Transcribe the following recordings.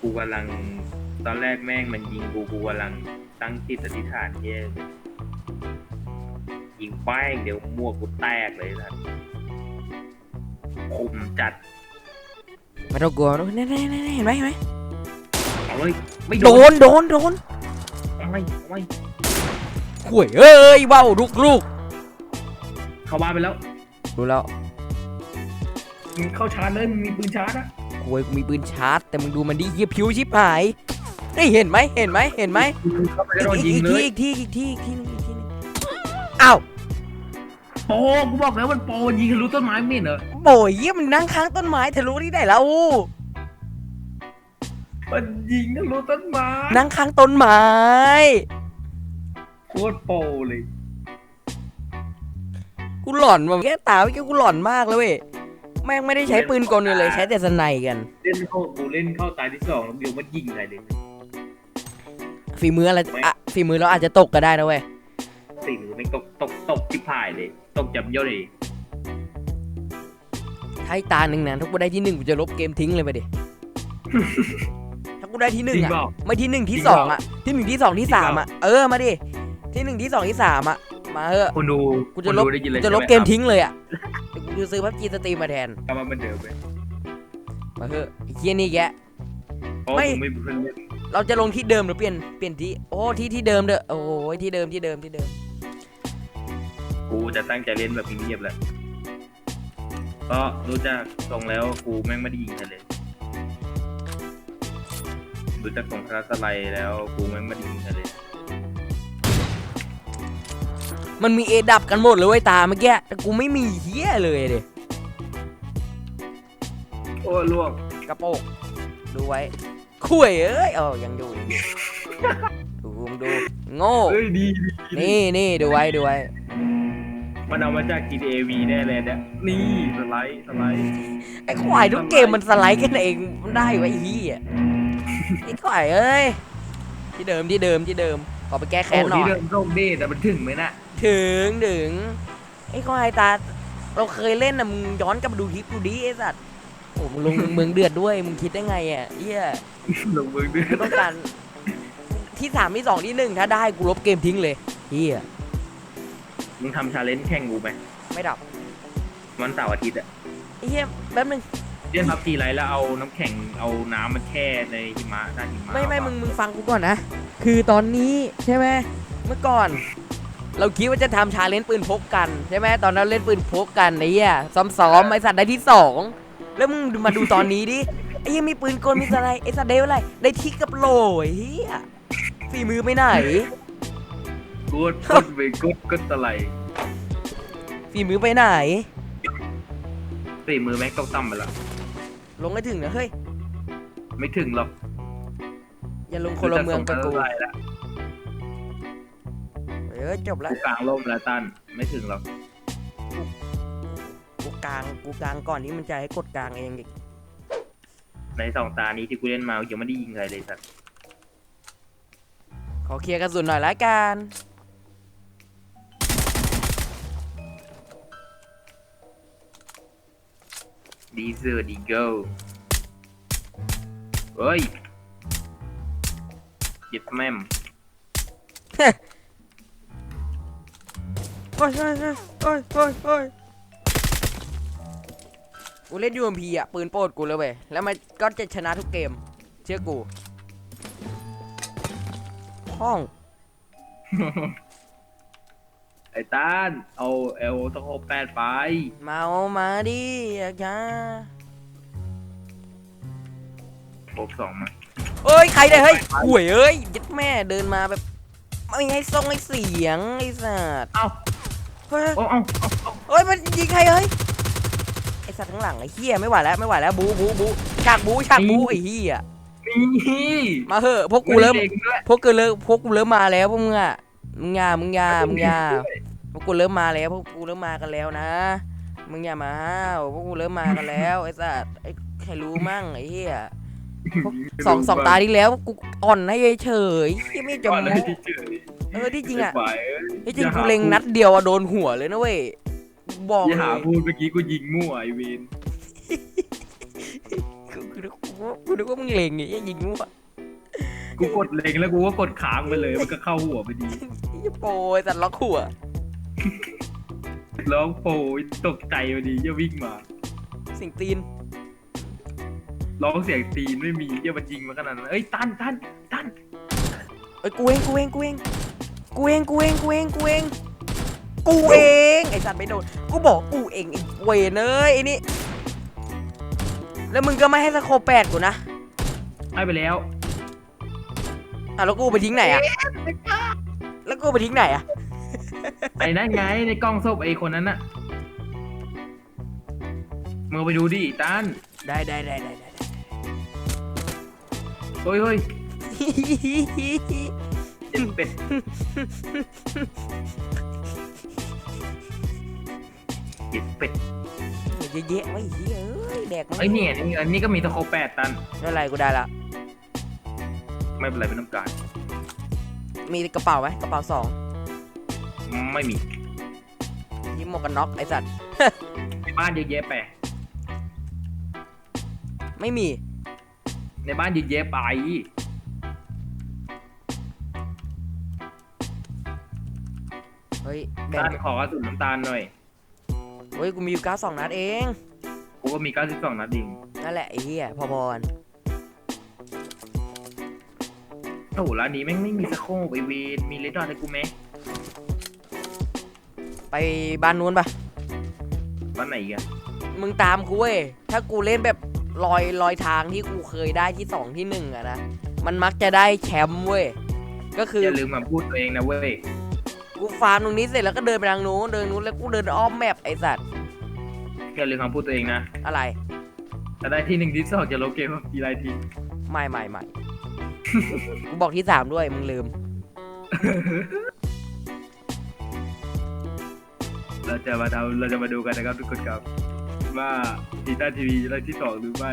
กูกำลัง ตอนแรกแม่งมันยิงกูกูกำลังตั้งจิตอธิษฐานเฮียยิงแป้งเดี๋ยวมั่วกูแตกเลยนะคุมจัดไม่ต้องกลัวแน่แน่แน่เห็นไหมเห็นไหมเอาเลยไม่โดโดนนโดนโดนเอาไม่เอาไม่ข่วยเอ้ยว้าวลูกลูกเข้าบ้านไปแล้ว รู้แล้วมึงเข้าชาร์จเลยมึงมีปืนชาร์จอะ ข่วยกูมีปืนชาร์จแต่มึงดูมันดิเฮียผิวชิบหายนี่เห็นไหมเห็นไหมเห็นไหมเข้าไปอีแล้วกโดนยิงอีกเลทียอีกทีอีกทีอีกทีนึงอีกทีนึงอ้าวโปกูบอกแล้วมันโปยิงทะลุต้นไม้ไม่เห็นเหรอโบยเยี่ยมันนั่งค้างต้นไม้ทะลุที่ไหนแล้วมันยิงทะลุต้นไม้นั่งค้างต้นไม้โคตรโปเลยกูหลอนว่ะแค่ตาเมื่อกี้กูหลอนมากเลยเว้ย แม่งไม่ได้ใช้ปืนกลเลยใช้แต่สไนกัน เล่นเข้ากูเล่นเข้าตายที่สองแล้วเดี๋ยวมันยิงใครเลยฝีมืออะไรอะฝีมือเราอาจจะตกก็ได้นะเว้ยสี่มือไม่งตกตกตกจิบหายเลย ตกจับเยอะเลยถ้าอีกตาหนึ่งนะถ้ากูได้ที่หนึ่งกูจะลบเกมทิ้งเลยไปดิ ถ้ากูได้ที่หนึ่งจริงอะเปล่า ไม่ที่หนึ่งที่จริงสองเปล่าอะที่หนึ่งที่สองที่จริงสามเปอะล่าเออมาดิที่หนึ่งที่สองที่สามอะมาเถอะคนดูกูจะลบคนดูได้ยินเลยกูจะลบใช่ไหเกมทิ้งเลยอะเดี๋ยว กูจะซื้อพับจีสตรีมมาแทนกลับมาเหมือนเดิมเลยมาเถอะไอ้เฮียนี่แก เพราะไม่กูไม่มีเพื่อนเล่นเราจะลงที่เดิมหรือเปลี่ยนเปลี่ยนที่โอ้ที่ที่เดิมเด้อโอ้ยที่เดิมที่เดิมที่เดิมกูจะตั้งใจเล่นแบบเงียบๆแหละก็รู้จักทรงแล้วกูแม่งไม่ได้ยิงใครเลยรู้จักตรงพระสไลด์แล้วกูแม่งไม่ได้ยิงใครเลย มันมีเอดับกันหมดเลยเว้ยตาเมื่อกี้แต่กูไม่มีเฮียเลยเดโอ้ลวกกระโปงดูไว้คุยเอ้ยเออยังอยู่ยังอยู่ดูมึงดูโง่เอ้ยดีดีนี่นี่ดูไว้ดูไว้มันเอามาจาก GTA V แน่เลยเนี่ยนี่สไลด์สไลด์ไอ้ควายทุกเกมมันสไลด์กันเองมันได้ไว้ไอ้เฮียไอ้ควายเอ้ยที่เดิมที่เดิมที่เดิม ขอไปแก้แค้นหน่อโที่ยเดิมโชคดีแต่มันถึงไหมน่ะถึงถึงไอ้ควายตา เราเคยเล่นนะมึงย้อนกลับมาดูคลิปดูดิไอ้สัตว์โอ้มึงลง เมืองเดือดด้วยมึงคิดได้ไงอะเฮียลงมือด้วยกูต้องการที่สามที่สองที่หนึ่งถ้าได้กูลบเกมทิ้งเลยเฮียมึงทำชาเลนจ์แข่งกูไหมไม่ดับ วันเสาร์อาทิตย์อะไอ้เฮียแป๊บนึง เล่นพับจีไรแล้วเอาน้ำแข็งเอาน้ำมาแช่ในหิมะด้านหิมะไม่ไม่เอามึปะงมึงฟังกูก่อนนะ คือตอนนี้ใช่ไหมเมื่อก่อน เราคิดว่าจะทำชาเลนจ์ปืนพกกันใช่ไหมตอนนั้นเล่นปืนพกกันไอ้เหี้ยซ้อมๆไอ้สัตว์ได้ที่สองแล้วมึงมาดูตอนนี้ดิไอ้เหี้ยังมีปืนกลมีอะไรไอ้สัตว์ได้อะไรได้ที่กับโหลไอ้เฮียฝีมือไปไหนกูดกดไปกดกดอะไรฝีมือไปไหนสี่มือแม็กต้องต่ำไปละ ลงให้ถึงนะเฮ้ย ไม่ถึงหรอกอย่าลงคนละเมืองกับกูรู้จัส่งอะไรละเออจบละกูกลางร่มแล้วตันไม่ถึงหรอกกูกลางกูกลางก่อนที่มันจะให้กดกลางเองอีกในสองตานี้ที่กูเล่นมายังไม่ได้ยิงใครเลยสัตว์ขอเคลียร์กระสุนหน่อยละกัน ดีเซอร์ดีเกิลเฮ้ยหยิบแม่มโอ้ยโอ้ยโอ้ยโอ้ยโอ้ยกูเล่นยูเอ็มพีอะ ปืนโปรดกูเลยเว้ย แล้วมันก็จะชนะทุกเกม เชื่อกูห้องไอ้ต้าน เอาเอลตะโคแปดไปเมามาดิอยากจะโคบสองมาเอ้ยใครได้เฮ้ยห่วยเอ้ยยัดแม่เดินมาแบบไม่ให้ส่งให้เสียงไอ้สัตว์เอ้าเฮ้ยเอาเอาเอาเอาเฮ้ยมันยิงใครเฮ้ยไอ้สัตว์ข้างหลังไอ้เหี้ยไม่ไหวแล้วไม่ไหวแล้วบูบูบูฉากบูฉากบูไอ้เหี้ยนี่มาเหอะพวกกูเริ่ม ไได้ด็ด้วยพวกกูเริ่มพวกกูเริ่มมาแล้วพวกมึงอะมึงอย่ามึงอย่ามึงอย่าพ วกกูเริ่มมาแล้วพวกกูเริ่มมากันแล้วนะ มึงอย่ามาห้าวพวกกูเริ่มมากันแล้วไอ้สัสไอ้ใครรู้มั่งไอ้เหี้ยพวกสองสองตาที่แล้วกูอ่อนให้เฉยๆที่ไม่จะก่อนโม้เลยที่เจอเออที่จริงอะไอ้ฝ่ายเอ้ยที่จริงกูเล็งนัดเดียวอะโดนหัวเลยนะเว้ยบอกอย่าเลหายพูดเมื่อกี้กูยิงมั่วไอเวนกูกูกูกูนึกว่ามึงเล็งไอ้ยิงมั่วกูกดเล็งแล้วกูก็กดค้างไปเลยมันก็เข้าหัวพอดีไอ้โปรไอ้สัตว์ล็อกหัว ร้องโผล่ตกใจพอดีจะวิ่งมา สิงตีน ร้องเสียงตีนไม่มีเยี่ยมันยิงมาขนาดนั้นเอ้ยตันตันตันเอ้ยกูเองกูเองกูเองกูเองกูเองกูเองกูเองกูเองไอ้สัตว์ไม่โดนกูบอกกูเองไอ้เวนเอ้ยไอ้นี่แล้วมึงก็ไม่ให้สโคปแปดกูนะให้ไปแล้วอะแล้วกูเอาไปทิ้งไหนอะแล้วกูเอาไปทิ้งไหนอะ ไอ้นั่นไงในกล้องศพไอ้คนนั้นน่ะมึงเอาไปดูดิตันได้ได้ได้ได้ได้เฮ้ยเฮ้ยเจ็ดเป็ดเจ็ดเป็ดเยอะๆไว้เฮ้ยเอ้ยแดกมันไอ้ยเนี่ยนี่อันนี้ก็มีตะโคแปดตัน ไม่เป็นไรกูได้ละ ไม่เป็นไรไม่ต้องการมีกระเป๋าไหมกระเป๋าสอง ไม่มียิ้มหมวกกันน็อกไอ้สัตว์ในบ้านเยอะแยะไปไม่มี ในบ้านเยอะแยะไปเฮ้ยแบ่ตังนขอกระสุนน้ำตาลหน่อยเฮ้ยกูมีอยู่ก้าสองนัดเองกูก็มี92นัดเองนั่นแหละไอ้เหี้ยพอๆกันโอ้โหร้านนี้แม่งไม่มีสโคปไอเวนมีเลดดอทให้กูไหม ไปบ้านนู้นปะบ้านไหนอีกันมึงตามกูเว้ย ถ้ากูเล่นแบบลอยลอยทางที่กูเคยได้ที่สองที่หนึ่งอะนะ มันมักจะได้แชมป์เว้ย ก็คืออย่าลืมมาพูดตัวเองนะเว้ยกูฟาร์มตรงนี้เสร็จแล้วก็เดินไปทางนู้นเดินนู้นแล้วกูเดินอ้อมแมปไอ้สัตว์อย่าลืมคำพูดตัวเองนะอะไร ถ้าได้ที่หนึ่งที่สองจะลบเกมกี่ไรทีไม่ไม่ไม่ กูบอกที่สามด้วยมึงลืม เราจะมาทำเราจะมาดูกันนะครับทุกคนครับ ว่าทีต้าทีวีได้ที่สองหรือไม่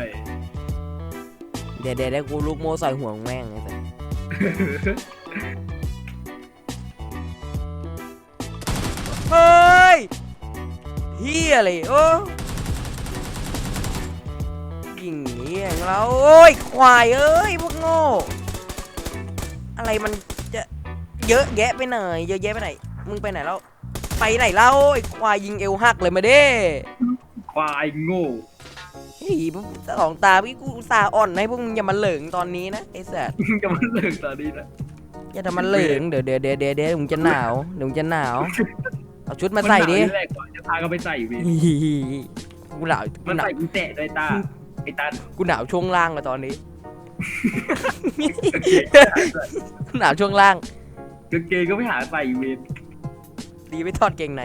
เดี๋ยวเดี๋ยวเดี๋ยวกูลูกโม่ใส่หัวงแม่งไอ้สัสเฮ้ยเฮียเลยโอ้ยิงเงี้ยงเราโอ้ยควายเอ้ยพวกโง่อะไรมันจะเยอะแยะไปไหนเยอะแยะไปไหนมึงไปไหนแล้ว ไปไหนแล้วไอ้ควายยิงเอวหักเลยมาเด้ควายโง่เฮ้ยพวกสองตาพี่กูอุตสาห์อ่อนให้พวกมึงอย่ามาเหลิงตอนนี้นะไอ้สัสจะมาเลิกตอนนี้นะอย่าทำมันเหลิงเดี๋ยวเดี๋ยวเดี๋ยวเดี๋ยวเดี๋ยวมึงจะหนาวเดี๋ยวมึงจะหนาวเอาชุดมาใส่ดินหนาวอยู่แรกก่อนจะพากันไปใส่เวนกูหนาวกูมันหนาวใส่กูแตะด้วยตาไอ้ตันกูหนาวช่วงล่างอะตอนนี้กางเกงกูหนาวช่วงล่างกางเกงก็ไม่หาใส่เวน ดีไม่ทอดเกงใน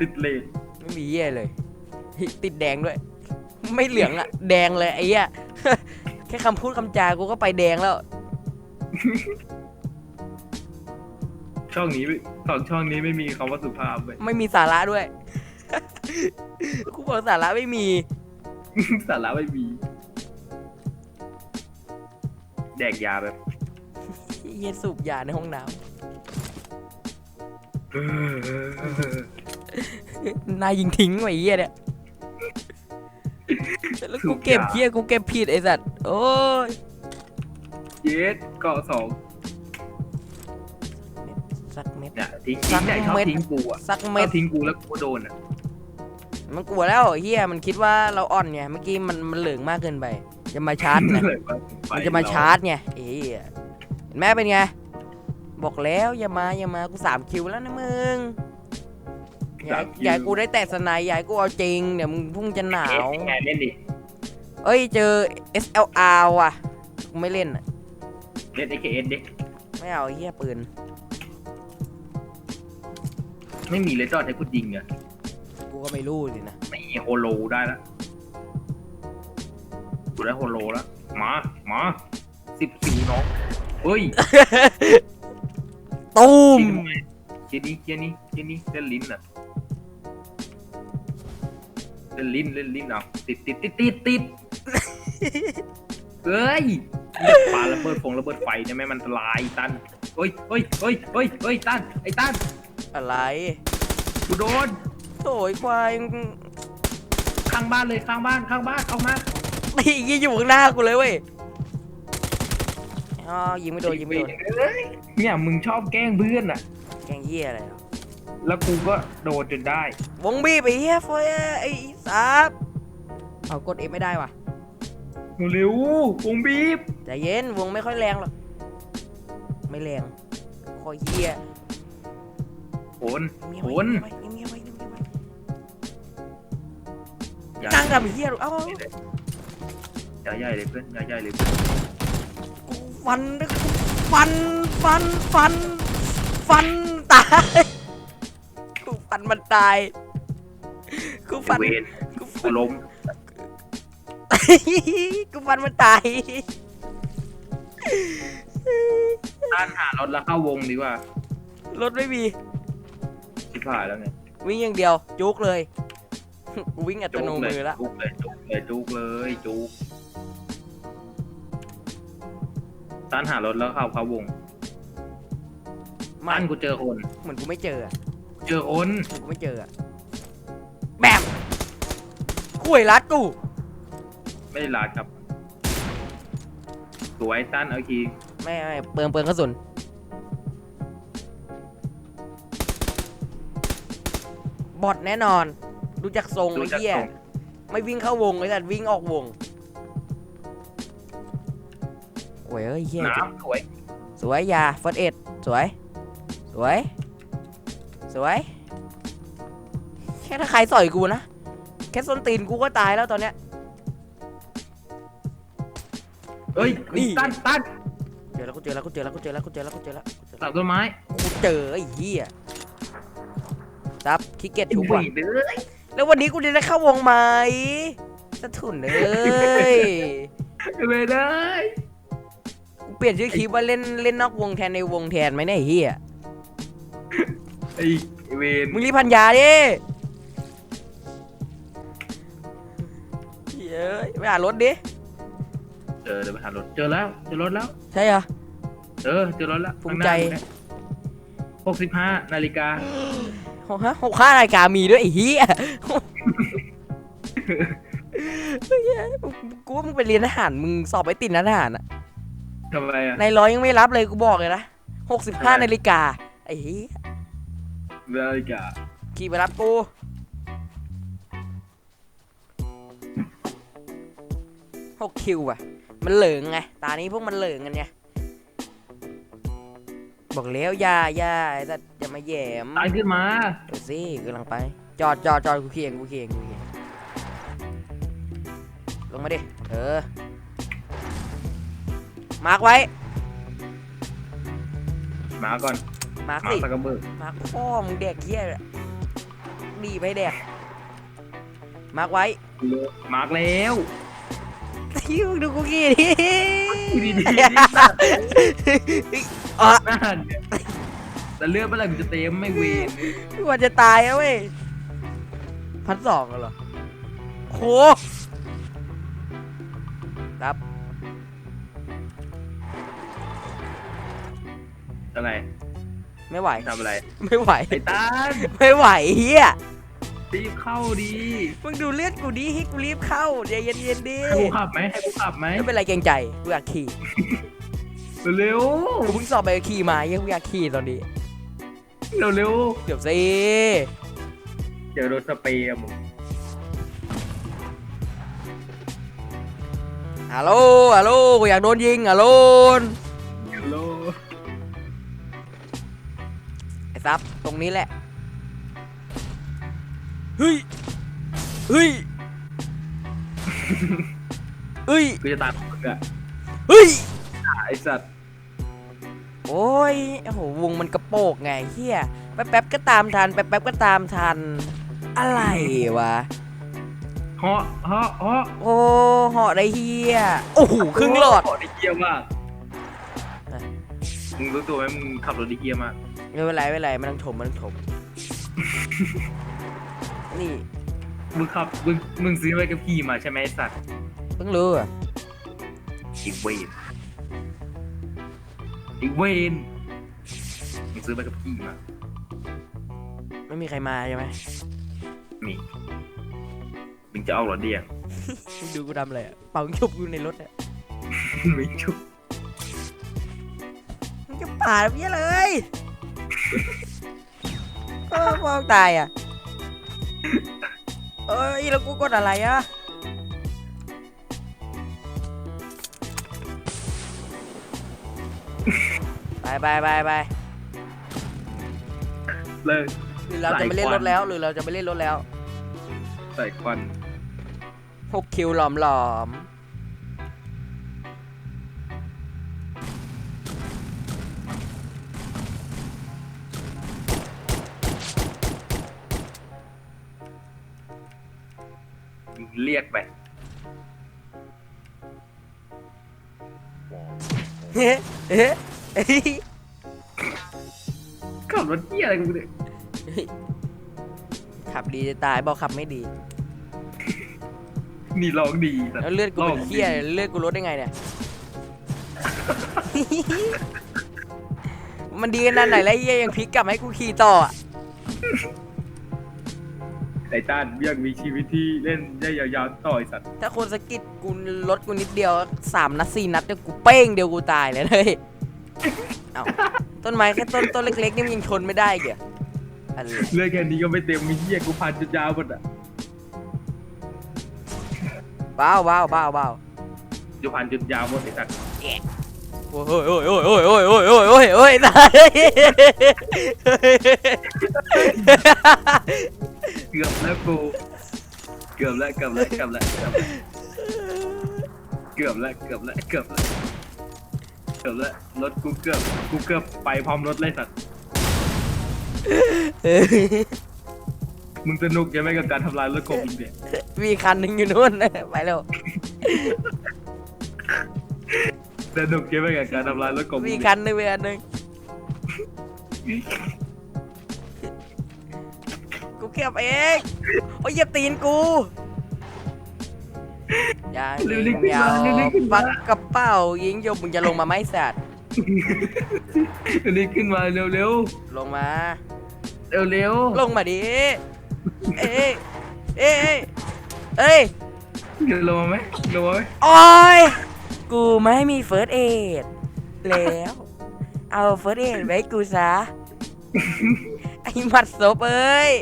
ติดเลนไม่มีเหี้ยเลยเฮ้ยติดแดงด้วย ไม่เหลืองอะแดงเลยไอ้เหี้ยแค่คำพูดคำจากูก็ไปแดงแล้ว ช่องนี้ไม่สองช่องนี้ไม่มีคำว่าสุภาพเลยไม่มีสาระด้วย กูบอกสาระไม่มี สาระไม่มี แดกยาแบบ เหี้ยสูบยาในห้องน้ำนายยิงทิ้งไว้เหี้ยเนี่ยแล้วกูเก็บเหี้ยกูเก็บผิดไอ้สัตว์โอ้ยเยสเกาะสองสักเม็ดเนี่ยทิ้งสัทิ้กงใหญ่ชอบเม็ดทิ้งกูอะสักชอเม็ดบทิ้งกูแล้วกูโดนอะมันกลัวแล้วเฮียมันคิดว่าเราอ่อนไงเมื่อกี้มันมันเหลืองมากเกินไป จะมาชาร์จนะมันจะมาชาร์จไงเอ้ย เห็นไหมเป็นไง บอกแล้วอย่ามาอย่ามากูสามคิวแล้วนะมึงอย่าอย่าให้กูได้แตะสไนด์อย่าให้กูเอาจริงเดี๋ยวมึงพุ่งจะหนาวแข่งเล่นดิ เอ้ยเจอ SLR ว่ะกูไม่เล่นอะเล่น AKS ดิ ไม่เอาไอ้เฮียปืนไม่มีเลยจอดให้กูยิงอะกูก็ไม่รู้สินะไม่โฮโลได้แล้วกูได้โฮโลแล้วมา มาสิบคิวน้อง เฮ้ยตูมเจนี่เจนี่เจนี่เล่นลิ้นอะเล่นลิ้นเล่นลิ้นอะติดติดติดติดติดเฮ้ยปาระเบิดฟงระเบิดไฟเนี่ยแม่มันอันตรายตันเฮ้ยเฮ้ยเฮ้ยเฮ้ยเฮ้ยตันไอ้ตันอะไรกูโดนโถ่ไอ้ควายมึงใครข้างบ้านเลยข้างบ้านข้างบ้านออกมาไอ้ยี่อยู่ข้างหน้ากูเลยเว้ย อ๋อยิงไม่โดนยิงไม่โดนเอ้ยเนี่ยมึงชอบแกล้งเพื่อนอะ แกงเหี้ยอะไรเนาะแล้วกูก็โดนจนได้ วงบีบไอ้เหี้ยเฟยไอ้ซับเอากดเอฟไม่ได้ว่ะเร็วๆวงบีบใจเย็นวงไม่ค่อยแรงหรอกไม่แรงคอยเหี้ยโอนเงียบโอไว้นเงียบไว้เงียบไว้เงียบไว้อย่าตั้งกับไอ้เหี้ยเอ้า อย่าใหญ่เลยเพื่อนอย่าใหญ่เลยเพื่อนกู ฟัน ฟัน ฟัน ฟัน ฟันตายกูฟันมันตายกูฟัน เวนกูกูฟันล้มกูฟันมันตายต้านหารถแล้วเข้าวงดีกว่ารถไม่มีชิบหายแล้วไงวิ่งอย่างเดียว จุกเลย กูวิ่งอัตโนมือละจุกเลยจุกเลยจุกเลยจุก ต้านหารถแล้วเข้าเข้าวงไม่ต้านกูเจอคน เหมือนกูไม่เจออะเจอคนเหมือนกูไม่เจออะแบบคุยรัดกูไม่ได้ลาดครับสวยต้านเอาคีไม่ไม่เปลืองเปลืองกระสุนบอดแน่นอน ดูจากทรงดูไอ้จากเหี้ยทรงไม่วิ่งเข้าวงเลยแต่วิ่งออกวง โอ้ยเอ้ยเหี้ยน้ำสวยสวยอยาเฟิร์สเอ็ดสวย สวย สวย แค่ถ้าใครสอยกูนะ แค่ส้นตีนกูก็ตายแล้วตอนเนี้ย เอ้ยนี่ต้านต้านเจอแล้วกูเจอแล้วกูเจอแล้วกูเจอแล้วกูเจอแล้วกูเจอแล้วกูเจอหลัแล้วงต้นไม้กูเจอไอ้เหี้ยซับขี้เกียจทุกไอ้วันเด้อแล้ววันนี้กูจะได้เข้าวงไหมสะทุนเลยไปเลยกู เปลี่ยนชื่อคลิปว่าเล่นเล่นนอกวงแทนในวงแทนไหมเนี่ยไอ้เหี้ยไอ้ไอ้เวนมึงรีบพันยาดิเย้ยไม่อ่านรถดิ เจอเดี๋ยวไปหารถเจอแล้วเจอรถแล้ว ใช่เหรอ เออเจอรถแล้วภูมิใจ หกสิบห้านาฬิกาหกฮะหกห้ารายการมีด้วยไอ้เหี้ยเฮ้ยกูว่ามึงไปเรียนทหารมึงสอบไปติดนะทหารอะ ทำไมอะในร้อยยังไม่รับเลยกูบอกเลยนะหกสิบห้านาฬิกาไอ้เหี้ยนาฬิกาขี่ไปรับกูหกคิวอะมันเหลิงไง ตานี้พวกมันเหลิงกันไง บอกแล้วอย่าอย่าไอ้สัตว์อย่ามาแหยมตายขึ้นมาเดี๋ยวสิกำลังไป จอดจอดจอดกูเคียงกูเคียงกูเคียงลงมาดิ เออ มาร์กไว้ มาก่อนมาร์กมาสิ สักกระเบิดมาร์กพ่อมึงแดกเหี้ยอะดีไปแดก มาร์กไว้มาร์กแล้วที่มึงดูกูกี่ดิดีดีอะนั่นเนี่ยแต่เลือดเมื่อไหร่มันจะเต็มไม่เวนกูว่าจะตายแล้วเว้ยพันสองเหรอโหรับ อะไรไม่ไหว ทำอะไรไม่ไหว ไอ้ตานไม่ไหวเฮียรีบเข้าดีมึงดูเลือดกูดิให้กูรีบเข้าใจเย็นๆดิให้กูขับไหมให้กูขับไหมไม่เป็นไรเกรงใจกูอยากขี่เร็วกูเพิ่งสอบใบขับขี่มาเหี้ยังกูอยากขี่ตอนนี้เร็วเร็วเดี๋ยวสิเจอรถสเปรย์อะมึงฮัลโหลฮัลโหลกูอยากโดนยิงฮัลโหล อ้ซับตรงนี้แหละ เฮ้ย เฮ้ย เฮ้ย กูจะตามมึงอะเฮ้ย ไอสัตว์โอ้ย โอ้โห วงมันกระโปกไงเฮียแป๊บๆก็ตามทัน แป๊บๆก็ตามทัน อะไรวะ เหาะเหาะเหาะโอ้เหาะได้เฮียโอ้โห ครึ่งหลอด เหาะได้เกียร์มากเอ้ยมึงรู้ตัวไหมมึงขับรถได้เกียร์มาก ไม่เป็นไรไม่เป็นไรมันต้องถมมันต้องถมนี่มึงขับมึงมึงซื้อไปกับขี่มาใช่ไหมไอสัตว์เพิ่งรู้อะอีกเวนอีกเวนมึงซื้อไปกับขี่มาไม่มีใครมาใช่ไหมมีมึงจะออกรถเดียงมึงดูกูทำอะไรอะเป่าชุบอยู่ในรถอะไม่ชุบ มึงจะปาดพี่เลย เออมองตายอะ เอ้ยแล้วกูกดอะไรอะ ไปไปไปไปเลิก หรือเราจะไม่เล่นรถแล้ว หรือเราจะไม่เล่นรถแล้ว ใส่ควัน หกคิวหลอมหลอม เรียกไปเฮ้เฮ้เฮ้ยขับรถเที่ยอะไรกูเนี่ยขับดีจะตายบอกขับไม่ดี นี่ร้องดีแต่แล้วเลือดกูเป็นร้งเขี้ยเลือดกูลดได้ไงเนี่ย มันดีขนาดไหนแล้วไอ้เหี้ยยังพลิกกลับมาให้กูขี่ต่ออะ ไอ้ต้านยังมีชีวิตที่เล่นได้ยาวๆต่อไอสัตว์ถ้าคนสะกิดกูลดกูนิดเดียวสามนัดสี่นัดเดียวกูเป้งเดียวกูตายเลยเลยเอ้าต้นไม้แค่ต้นต้นเล็กๆนี่มันยังชนไม่ได้อีกเหรออะไรเรื่องแค่นี้ก็ไม่เต็มมีเหี้ยกูพันจะยาวหมดอะบ้าวบ้าวบ้าวบ้าวจะพันจนยาวหมดไอสัตว์โอ้ยโอ้ยโอ้ยโอ้ยโอ้ยโอ้ยโอ้ยโอ้ยโอ้ยโอ้ยตาย เกือบแล้วกู เกือบแล้วเกือบแล้วเกือบแล้วเกือบแล้วเกือบแล้วเกือบแล้วเกือบแล้วรถกูเกือบกูเกือบไปพร้อมรถเลยสัตว์มึงสนุกใช่ไหมกับการทำลายรถของมึงเนี่ยมีคันหนึ่งอยู่นู่นไปแล้วสนุกใช่ไหมกับการทำลายรถของมึงมีเนี่ยคันหนึ่งมีคันหนึ่งกู เก็บเองโอ้ยเหยียบตีนกูยางยิงยาวปักกระเป๋ายิงโยมมึงจะลงมาไหมสัตว์อันนี้ขึ้นมาเร็วลงมาๆเร็วๆลงมาดิเอ้ยเอ้ยเอ้ยเดี๋ยวลงมาไหมลงมาไหมโอ้ยกูไม่มีเฟิร์สเอดแล้ว เอาเฟิร์สเอดไว้กูซะไอ้หมัดศพเอ้ย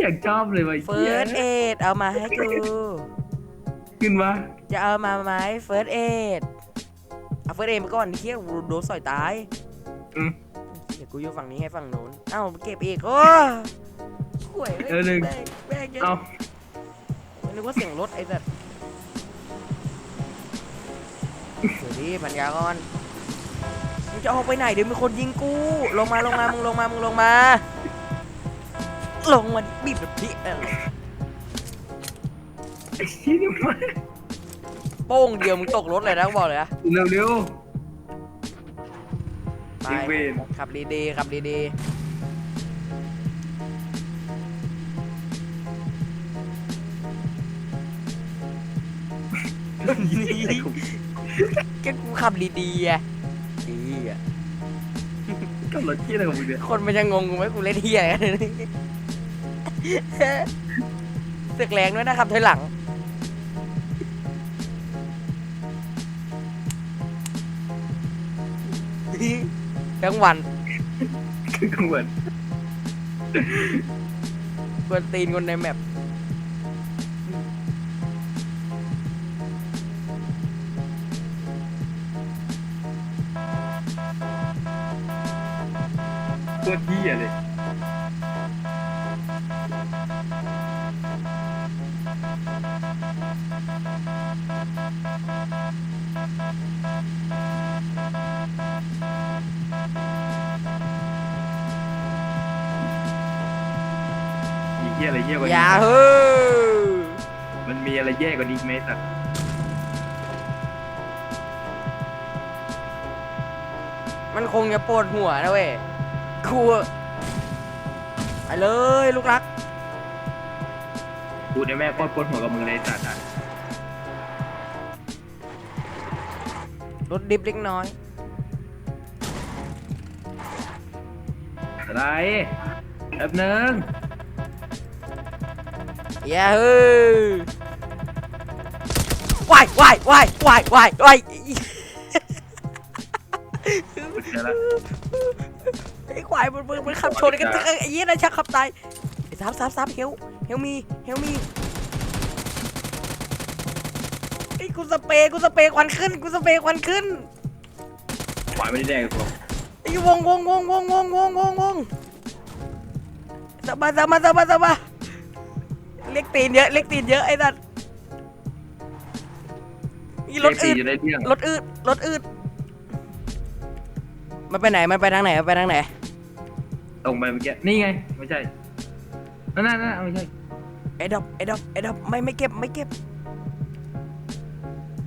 อยากชอบเลยว่ะไอ้เฟิเหี้ยร์สเอดเอามาให้กู ขึ้นมาจะเอามาไหมเฟิร์สเอดเอาเฟิร์สเอดมาก่อนเที่ยกูโดนสอยตายอืมเดี๋ยวกูอยู่ฝั่งนี้ให้ฝั่งนู้นเอ้าเก็บอีกโอ้ห่วยเออหนึ่งแม่แม่งเอานึกว่าเสียงรถไอ้สัสเดี๋ยวดิพันยาก่อนมึงจะออกไปไหนเดี๋ยวมีคนยิงกู ลงมาลงมา มึงลงมา มึงลงมา ลงมาดิบีบแบบพี่อะไรไอ้ชี้นี่มาโป้งเดียวมึงตกรถเลยนะกูบอกเลยนะเร็วไปยิงเวรขับดีๆขับดีๆแกกูขับดีๆอะดีอะๆกับรถที่อะไรของมึงเนี่ย คนมันจะงงกูไหมกูเล่นเฮียอะไรกัน สึกแรงด้วยนะครับถอยหลัง ทั้งวันคือกังวลกวนตีนคนในแมปโคตรเหี้ยเลย ยอะไรแย่กว่านี้ยาฮูมันมีอะไรแย่กว่านี้อีกไหมสัตว์มันคงจะปวดหัวนะเว้ยกูไปเลยลูกรัก กูเนี่ยแม่โคตรปวดหัวกับมึงเลยสัตว์อะรถดิบเล็กน้อย อะไรแป๊บนึงเย้เฮ้ยวายวายวายวายวายวายกูเจอแล้วไอ้ควายมันมันมันขับชนกันเอ้ยไอ้ยี่นะชักขับตายไอ้ซับซับซับเฮลเฮลมีเฮลมีไอ้กูสเปรย์กูสเปรย์ควันขึ้นกูสเปรย์ควันขึ้นขวาไม่ได้แดงกูหรอกไอ้วงวงวงวงวงวงวงวงสบายสบายสบายสบาย เล็กตีนเยอะเล็กตีนเยอะไอ้นั่นนี่รถตีอืดจะได้เรื่องรถอืดรถอืดมันไปไหนมันไปทางไหนมันไปทางไหนตรงไปเมื่อกี้นี่ไงไม่ใช่นั่นนั่นนั่นไม่ใช่ไอ้ดับไอ้ดับไอ้ดับไม่ไม่เก็บไม่เก็บ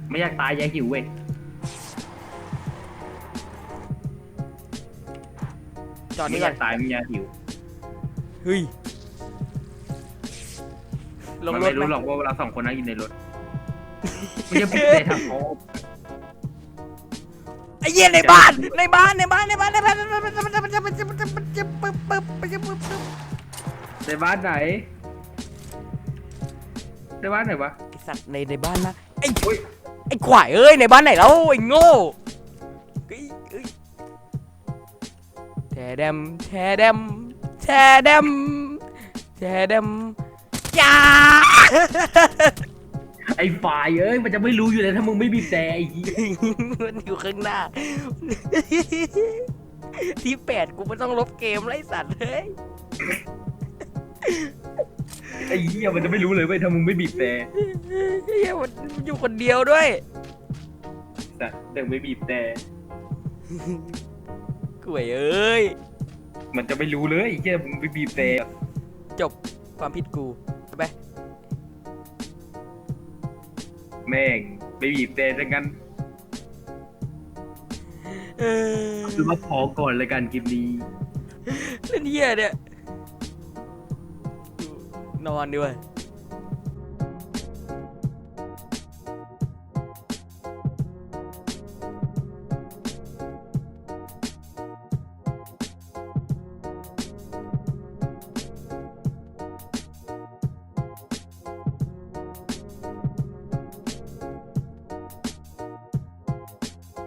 ไม่อยากตายอยากหิวเว้ยจอดไม่นี่อก่อยานกตายไม่อยากหิว เฮ้ย ลงมันรถไม่รู้ไหหมรอกว่าเราสองคนนั่งอยู่ในรถไม่ใช่พี่เดทำโอ้ไอ้เหี้ยในบ้านในบ้านในบ้านในบ้านในบ้านในบ้านมันจะมันจะมันจะมันจะมันจะมันจะปึ๊บปึ๊บมันจะปึ๊บปึ๊บในบ้านไหนในบ้านไหนวะไอ้สัตว์ในในบ้านนะไอ้อุ้ยไอ้ขวายเอ้ยในบ้านไหนแล้วไอ้โง่เอ้ยเอ้ยแทแดมแทแดมแทแดมแทแดมจ้า ไอ้ฝ่ายเอ้ยมันจะไม่รู้อยู่เลยถ้ามึงไม่บีบแต่ไอ้เหี้ยมันอยู่ข้างหน้า ที่แปดกูไม่ต้องลบเกมไรสัตว์เฮ้ยไอ้เหี้ยมันจะไม่รู้เลยเว้ยถ้ามึงไม่บีบแต่เฮ้ยมันอยู่คนเดียวด้วย แต่แต่ไม่บีบแต่ กล้วยเอ้ย มันจะไม่รู้เลยไอ้เหี้ยมึงไม่บีบแต่จบความผิดกู ไปแม่งไม่บีบแต่ดังนั้นเออคือว่าพอก่อนเลยกันคลิปนี้เล่นเหี้ยเนี่ยนอนดีกว่า